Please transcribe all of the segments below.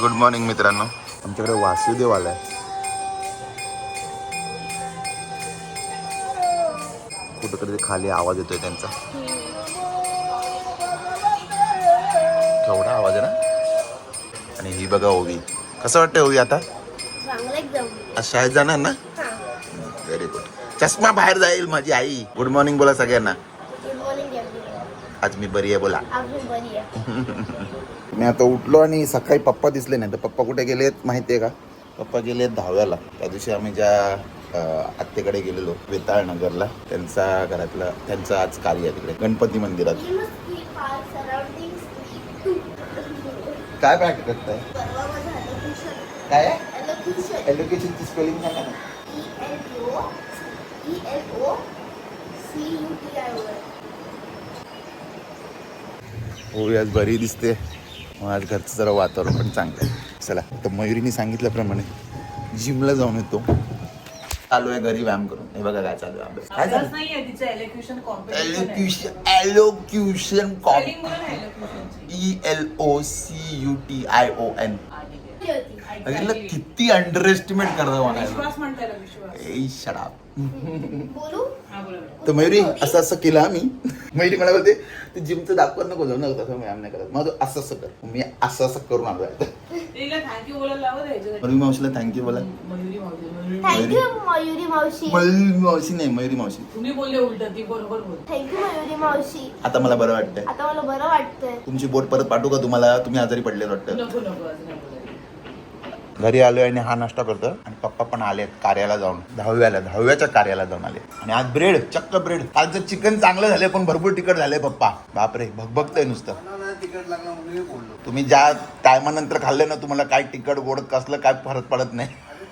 Good morning मित्रांनो. आमच्याकडे वासुदेव आलाय कुठं तरी खाली आवाज येतोय त्यांचा. केवढा आवाज आहे ना? आणि ही बघा ओवी. कसं वाटतंय ओवी आता? आज शाळेत जाणार ना? व्हेरी गुड चष्मा बाहेर जाईल माझी आई. गुड मॉर्निंग बोला सगळ्यांना. आज मी बरी आहे बोला. मी आता उठलो आणि सकाळी पप्पा दिसले नाही. तर पप्पा कुठे गेलेत माहिती आहे का? पप्पा गेलेत दहाव्याला त्या दिवशी आम्ही ज्या आत्तेकडे गेलेलो वेताळ नगरला त्यांचा घरातला त्यांचं आज कार्य आहे तिकडे गणपती मंदिरात. काय पॅक करताय? काय? एज्युकेशनची स्पेलिंग सांगा ना. E L O E L O C U T I O हो आज बरी दिसते. मग आज घरचं जरा वातावरण पण चांगलं आहे. चला तर मयुरीने सांगितल्याप्रमाणे जिमला जाऊन येतो. चालू आहे घरी व्यायाम करून. हे बघा काय चालू आहे L O C U T I O N किती अंडर एस्टिमेट करतो मला हा. तर मयुरी असं असं केलं आम्ही. मयुरी मला बोलते तू जिमचं दाखवत नको जाऊ नका तसं व्यायाम नाही करत. मग तू असं असं कर. मी असं असं करून आलो. मयुरी मावशीला थँक्यू बोला. मयुरी मावशी मयुरी थँक्यू मयुरी मावशी. मयुरी मावशी नाही मयुरी मावशी. तुम्ही बोलले उलट ती बरोबर बोल. थँक्यू मयुरी मावशी. आता मला बरं वाटतंय. आता मला बरं वाटतंय. तुमची बोट परत पाठवू का तुम्हाला? तुम्ही आजारी पडले वाटतं नको नको असं नको तरी. घरी आलोय आणि हा नाश्ता करतो आणि पप्पा पण आले कार्याला जाऊन. दहाव्याला दहाव्याच्या कार्याला जाऊन आले. आणि आज ब्रेड चक्क ब्रेड कालचं चिकन चांगलं झाले पण भरपूर तिखट झाले पप्पा. बापरे भगभगतंय नुसतं. तुम्ही ज्या टायमानंतर खाल्ले ना तुम्हाला काय तिखट गोड कसलं काय फरक पडत नाही.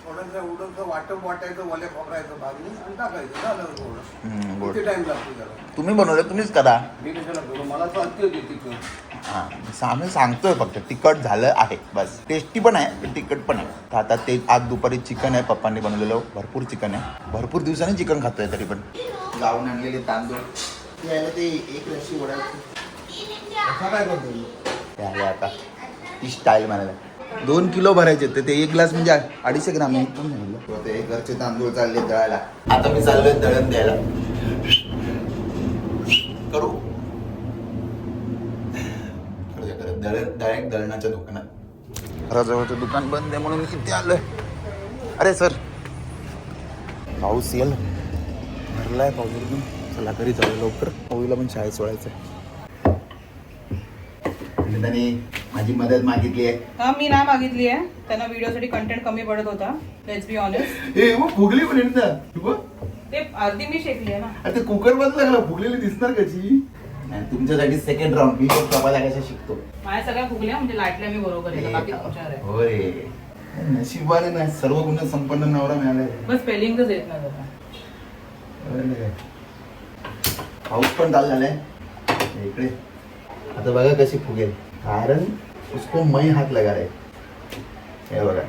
थोडंसं उडवतं वाटप वाटायचं वले खोबरायचं भाजून आणि टाकायचं. झालं थोडं. हम्म, गोड. किती टाइम लागतो त्याला? तुम्ही बनवलं तुम्हीच करा. मी कशाला करू? मला तर होती हा आम्ही सांगतोय फक्त तिखट झालं आहे बस. टेस्टी पण आहे तिखट पण आहे. तर आता ते आज दुपारी चिकन आहे पप्पांनी बनवलेलं भरपूर चिकन आहे. भरपूर दिवसांनी चिकन खातोय तरी पण. गावून आणलेले तांदूळ. ते एक रशी ओढायची काय करतो आता. ती स्टाईल म्हणायला. दोन किलो भरायचे तर ते एक ग्लास म्हणजे अडीचशे ग्राम आहे. पण म्हणलं. ते घरचे तांदूळ चालले दळायला. आता मी चाललोय दळण द्यायला. करू द्या, करू द्या. दळण डायरेक्ट दळणाच्या दुकानात. घराजवळचं दुकान बंद आहे म्हणून मी किती आलोय. अरे सर. पाऊस येईल. भरलाय पाऊस एकदम चला घरी जाऊ लवकर. ओवीला पण शाळेत सोडायचं आहे त्यांनी माझी मदत मागितली आहे. हा मी ना मागितली आहे. त्यांना व्हिडिओसाठी कंटेंट कमी पडत होता. लेट्स बी ऑनेस्ट ए मग फुगली पण तू अर्धी मी शेकली आहे ना. ते कुकर बंद लागला फुगलेली दिसणार कशी? तुमच्यासाठी सेकंड राऊंड मी पण कपाला कशा शिकतो? माझ्या सगळ्या फुगल्या म्हणजे लाटल्या मी बरोबर आहे. बाकी तुमच्यावर आहे. हो रे नशिबाने ना सर्व गुण संपन्न नवरा मिळालाय बस स्पेलिंगच येत नाही. अरे. पाऊस पण चालू झालाय. इकडे. आता बघा कशी फुगेल. कारण उसको मै हात लगा रे हे बघा.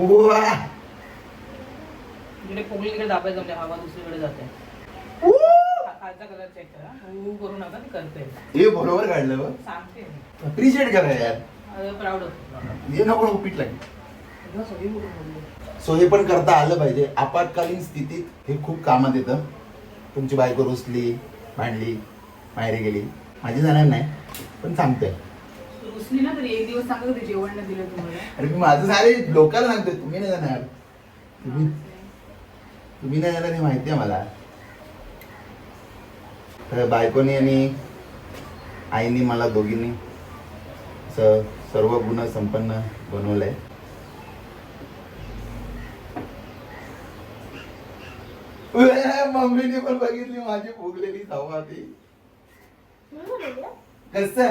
उवा. इकडे फुगली इकडे दाबायचं म्हणजे हवा दुसरीकडे जाते. खालचा कलर चेक करा. ऊ करू नका ती करते. हे बरोबर काढलं सांगते अप्रिशिएट करा यार. प्राऊड होतो. हे नको नको पीठ लागेल. एवढं सगळी कुठून बोलली? सो हे पण करता आलं पाहिजे. आपत्कालीन स्थितीत हे खूप कामात येतं. तुमची बायको रुसली भांडली माहेरी गेली. माझी जाणार नाही पण सांगते. रुसली ना तरी एक दिवस सांगत होती जेवण नाही दिलं तुम्हाला. अरे मी माझं सारे लोकांना सांगतोय तुम्ही नाही जाणार. तुम्ही तुम्ही नाही जाणार हे माहिती आहे मला. तर बायकोनी आणि आईनी मला दोघींनी स- सर्व गुण संपन्न बनवलंय. उए, मम्मीने पण बघितली माझी फुगलेली सव्वा ती. कसं?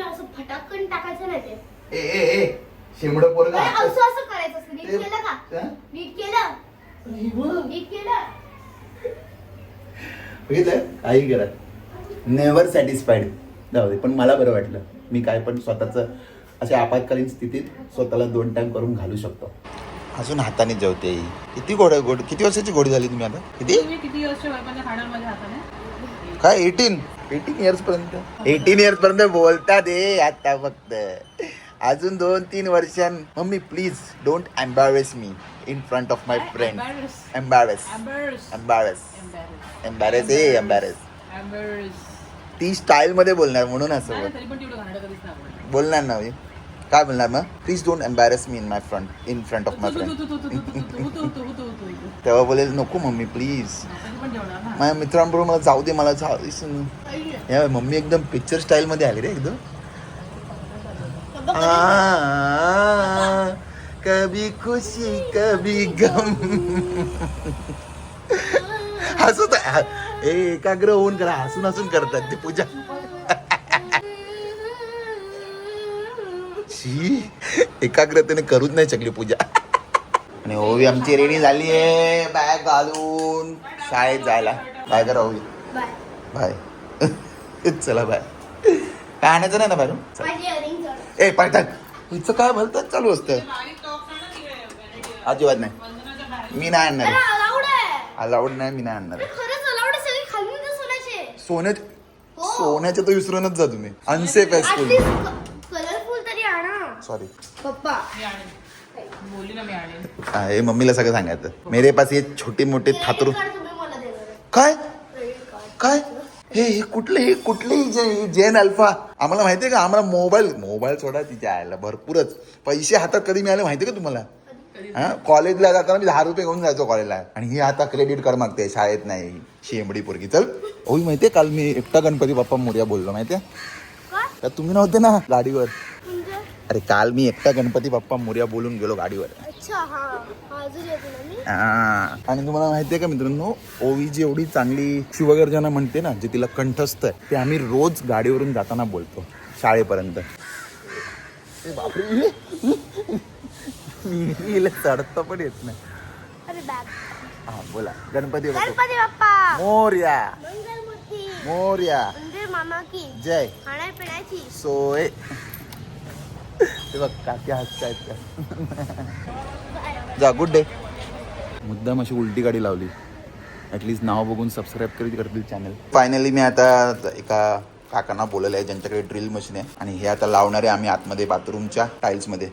असं फटाकन टाकायचं नाही ते. ए ए ए शेमड पोरगा अरे, असं असं करायचं नीट केलं का? नीट केलं? बघितलं? काही करा नेव्हर सॅटिस्फाईड जाऊ दे पण मला बरं वाटलं. मी काय पण स्वतःच अशा आपत्कालीन स्थितीत स्वतःला दोन टाइम करून घालू शकतो. अजून हाताने जेवते किती गोड गोड किती वर्षाची गोडी झाली तुम्ही आता? किती? काय एटीन एटीन इयर्स पर्यंत. एटीन इयर्स पर्यंत बोलतात ए आता फक्त. अजून दोन तीन वर्षां. Mummy please don't embarrass me in front of my friend embarrass embarrass embarrass A embarrass ती स्टाईल मध्ये बोलणार म्हणून असं बोलणार ना मी काय बोलणार मग please don't embarrass me in my front in front of my friend तेव्हा बोलेल नको मम्मी प्लीज माझ्या मित्रांबरोबर मला जाऊ दे मला या मम्मी एकदम पिक्चर स्टाईलमध्ये आली रे एकदम कभी खुशी कभी गम। हसत ए एकाग्र होऊन करा हसून हसून करतात ती पूजा. शी एकाग्रतेने करूच नाही शकली पूजा. आणि ओवी आमची रेडी झाली आहे बॅग घालून शाळेत जायला. काय करा ओवी. बाय. चला बाय. काय आणायचं नाही ना बाहेरून? ए पायथाक हिचं काय भलतच चालू असतं. अजिबात नाही. मी नाही आणणार अरे अलाउड आहे. अलाउड नाही मी नाही आणणार अरे सोन्या हो. सोन्याच्या तर विसरूनच जा तुम्ही. अनसेफ आहे स्कूल सॉरी पप्पा. हे मम्मीला सगळं सांगायचं. मेरे पास ये छोटे मोठे थातरू. काय. काय? हे हे कुठले हे कुठले जे जेन अल्फा आम्हाला माहिती आहे का? आम्हाला मोबाईल मोबाईल सोडा तिच्या आयला भरपूरच. पैसे हातात कधी मिळाले माहिती आहे का तुम्हाला? हा? कॉलेजला जाताना मी दहा रुपये घेऊन जायचो कॉलेजला. आणि ही आता क्रेडिट कार्ड मागते शाळेत नाही शेंबडी पोरगी. चल. ओही माहितीये काल मी एकटा गणपती बाप्पा मोर्या बोललो माहितीये? तर तुम्ही नव्हते ना गाडीवर? म्हणजे? अरे काल मी एकटा गणपती बाप्पा मोर्या बोलून गेलो गाडीवर. हा. हा हा. आणि तुम्हाला माहितीये का मित्रांनो ओवी जी एवढी चांगली शिवगर्जना म्हणते ना जे तिला कंठस्थ आहे ते आम्ही रोज गाडीवरून जाताना बोलतो शाळेपर्यंत. ए बापरे. मी हिला चढता पण येत नाही. अरे हा बोला. गणपती बाप्पा. गणपती बाप्पा. मोर्या. मोर्या. मंदिर मामा की जय सोय. ते बघ काकी हसतायत का जा गुड डे मुद्दाम अशी उलटी गाडी लावली. ॲटलीस्ट नाव बघून सबस्क्राईब करीत करतील चॅनल फायनली मी आता एका काकांना बोलवलं आहे ज्यांच्याकडे ड्रिल मशीन आहे. आणि हे आता लावणारे आम्ही आतमध्ये बाथरूमच्या टाईल्समध्ये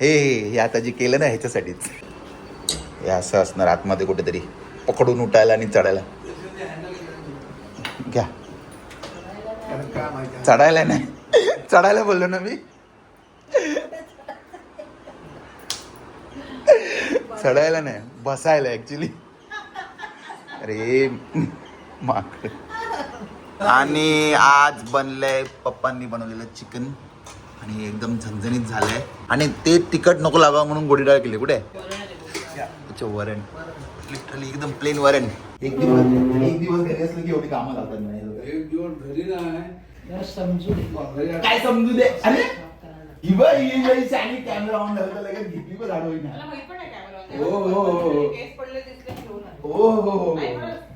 हे हे आता जे केलं ना ह्याच्यासाठीच. हे असं असणार आतमध्ये कुठेतरी. पकडून उठायला आणि चढायला. घ्या. चढायला नाही. चढायला बोललो ना मी. चढायला नाही. बसायला ऍक्च्युली अरे माकड. आणि आज बनलंय पप्पांनी बनवलेलं चिकन. आणि एकदम झणझणीत झालंय. आणि ते तिखट नको लागावं म्हणून गोडी डाळ केली. कुठे? अच्छा वरण. लिटरली एकदम प्लेन वरण. एक दिवस एक दिवस घरी असलं की एवढी कामं लागतात नाही एक दिवस घरी नाही. जरा समजू दे. घरी आहे. काय समजू दे? अरे! ही ही कॅमेरा ऑन लगेच घेतली पण झाड. हो, हो, हो, हो. की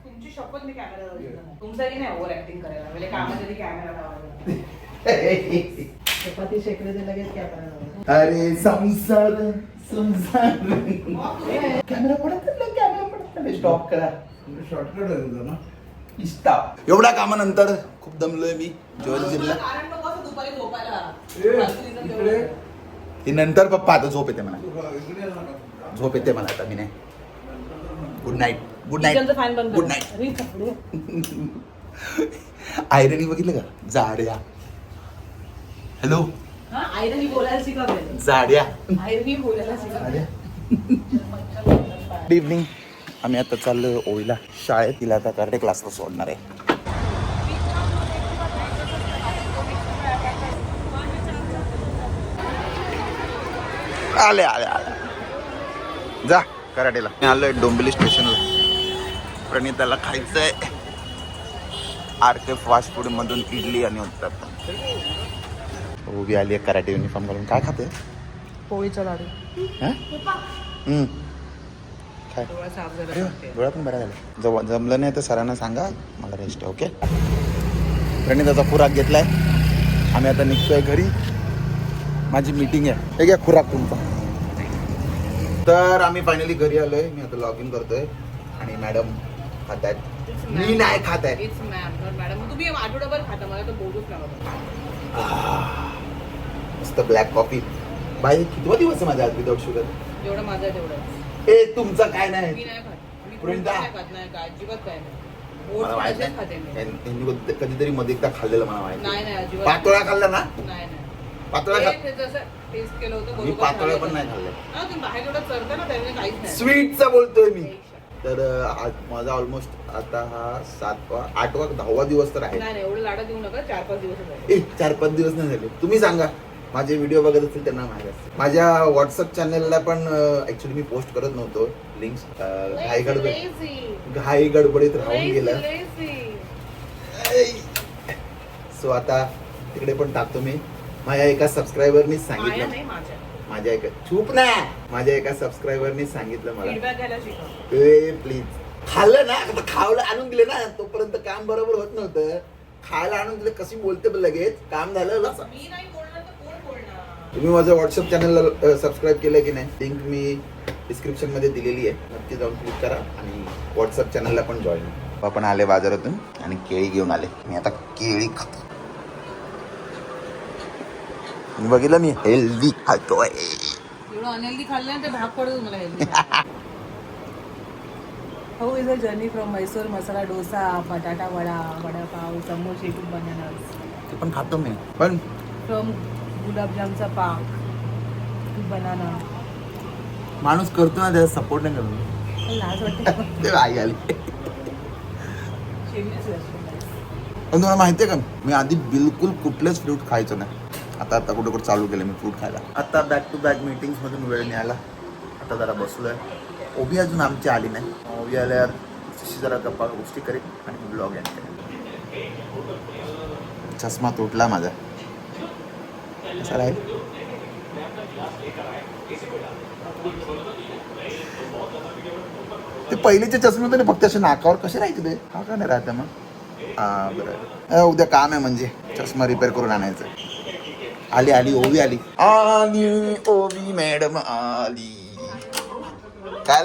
तुमची शपथ मी कॅमेरा तुमच्याही नाही ओव्हर ऍक्टिंग करायला म्हणजे कॅमेरा लावायला चपाती शेकले ते लगेच कॅमेरा अरे संसार संसार. कॅमेरा पडत कॅमेरा पडत स्टॉप करा. शॉर्टकट आहे तुझं ना. एवढ्या कामानंतर खूप दमलोय मी ज्वेलरीला कारण नको असं दुपारी झोपायला. ए, रात्रीचं इकडे. तेवढं. ही नंतर पप्पा आता झोप येते मला. झोप येते मला आता मी नाही good night good night good. Night अरे, कपडे. आयरणी बघितलं का? जाड्या हॅलो. हा. जाड्या गुड इव्हनिंग आम्ही आता चाललो ओईला शाळेत तिला आता कराटे क्लासला सोडणार आहे. आले आले आले. जा कराटेला. मी आलोय डोंबिवली स्टेशनला. प्रणिताला खायचंय. आर के फास्ट फूड मधून इडली आणि उत्तप्पा. उभी आली आहे कराटे युनिफॉर्म घालून. काय खाते पोळीचा लाडू. हम्म. काय? डोळा पण बरा झाला. जव जमलं नाही तर सरांना सांगा. मला रेस्ट आहे ओके प्रणिताचा खुराक घेतलाय. आम्ही आता निघतोय घरी. माझी मीटिंग आहे. हे घ्या खुराक तुमचा. तर आम्ही फायनली घरी आलोय. मी आता लॉग इन करतोय. आणि मॅडम खात आहेत मी नाही खात आहे मॅडम तुम्ही आठवडाभर खाता. मला तर बोलूच नका. मस्त ब्लॅक कॉफी बाई कितवा दिवस आहे माझ्या आज विदाउट शुगर जेवढं माझं आहे तेवढं. ए तुमचं काय मी नाही नाही खात. मी वृंदा. नाही खात नाही का अजिबात काय नाही. मला ओट्स माहीत तसेच खाते मी. नाही यां- यांनी कधी- कधीतरी मध्ये एकदा खाल्लेलं मला माहिती नाही. नाही अजिबात पातोळा खाल्ला ना? नाही नाही. पातोळा खा ते जसं टेस्ट केलं होतं मी बरोबर पातोळा झालं पण. नाही खाल्ले. हा तुम्ही बाहेर जेवढं चढता ना त्याने काहीच नाही. स्वीटचा बोलतोय मी. तर अं, आज माझा ऑलमोस्ट आता हा सातवा आठवा दहावा दिवस तर आहे. नाही नाही एवढं लाडा देऊ नका. चार पाच दिवस ए चार पाच दिवस नाही झाले. तुम्ही सांगा. माझे व्हिडिओ बघत असतील त्यांना माहिती असतील माझ्या व्हॉट्सअप चॅनलला पण ऍक्च्युली मी पोस्ट करत नव्हतो लिंक्स घाई गडबड घाई गडबडीत राहून गेलं. सो आता तिकडे पण टाकतो मी. माझ्या एका सबस्क्रायबरनी सांगितलं. माझ्या. एका चूप ना! माझ्या एका सबस्क्रायबरनी सांगितलं मला. ए प्लीज खाल्लं ना आता खावलं आणून दिले ना तोपर्यंत काम बरोबर होत नव्हतं. खायला आणून दिले कशी बोलते पण लगेच? काम झालं लसा. मी नाही बोलणार तर कोण बोलणार तुम्ही माझं व्हॉट्सअप चॅनलला सबस्क्राईब केलं की नाही लिंक मी डिस्क्रिप्शनमध्ये दिलेली आहे. नक्की जाऊन क्लिक करा आणि व्हॉट्सअप चॅनलला पण जॉईन आपण आले बाजारातून आणि केळी घेऊन आले. मी आता केळी खातो. मी बघितलं मी? हेल्दी खातोय. एवढं अनहेल्दी खाल्लं ना ते भाग पडतो मला healthy how is a journey from Mysore masala dosa batata vada vadapav समोसे टू बनानास ते पण खातो मी. पण फ्रॉम गुलाबजामचा पाक बनाना. माणूस करतो ना त्याचा सपोर्ट नाही करतो. लाज वाटते. ते आई आली. पण तुम्हाला माहिती आहे का मी आधी बिलकुल कुठलेच फ्रूट खायचो नाही. आता आता कुठे कुठे चालू केलं मी फ्रूट खायला. आता बॅक टू बॅक मीटिंग्स मधून वेळ मिळाला. आता जरा बसलोय. ओबी अजून आमची आली नाही. ओबी आल्यावर तिच्याशी जरा गप्पा गोष्टी करेन आणि ब्लॉग एंड करेन. चष्मा तुटला माझा. कसा राहील ते पहिलेचे चष्मे होते ना फक्त असे नाकावर कसे राहायचे ते? हा का नाही राहते मग? हा बरं. उद्या काम आहे म्हणजे चष्मा रिपेअर करून आणायचं. आली आली ओवी आली. आली ओवी मॅडम आली. काय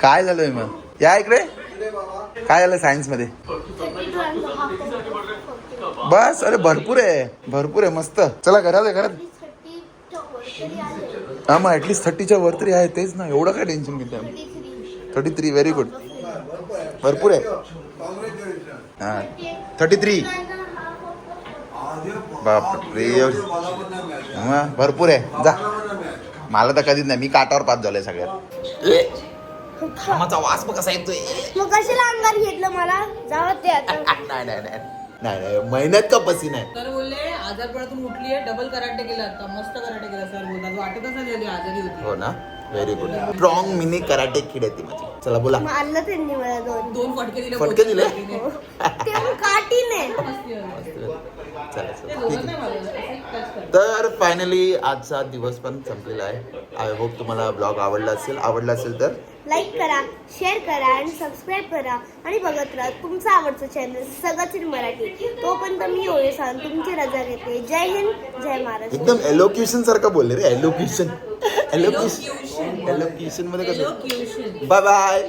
काय झालंय मग? या इकडे. काय झालं सायन्समध्ये? बस अरे भरपूर आहे भरपूर आहे मस्त. चला घरात आहे घरात. हा मग ऍटलीस्ट थर्टीच्या वर तरी आहे तेच ना एवढं काय टेन्शन घेते थर्टी थ्री व्हेरी गुड भरपूर आहे. हा थर्टी थ्री मिळालं. मग भरपूर आहे. जा. मला तर कधीच नाही मी काटावर पास झालोय सगळ्यात. वास मग कसा येतोय. मग कशाला अंगार घेतलं मला? जावं ते आता. नाही नाही नाही. नाही नाही मेहनत का पसी नाही तर बोलले आजारपणातून उठली आहे डबल कराटे केला आता मस्त कराटे केला सर बोलतात. वाटतच नाही आली आजारी होती. हो ना? Very good strong mini karate kid आहे ती माझी. चला बोला. मारलं त्यांनी मला दोन. दोन फटके दिले फटके दिले? हो. ते पण काठीने. चला चला. ठीक आहे. तर फायनली आजचा दिवस पण संपलेला आहे. आय होप तुम्हाला ब्लॉग आवडला असेल आवडला असेल तर लाईक करा शेअर करा आणि सबस्क्राईब करा. आणि बघत राहा तुमचं आवडतं चॅनल सगळंच in मराठी. तोपर्यंत मी ओळे सांग तुमची रजा घेते. जय हिंद जय महाराष्ट्र. एकदम एलोक्युशन सारखं बोलले रे एलोक्युशन एलोक्युशन एलोक्युशनमध्ये कसं? Bye bye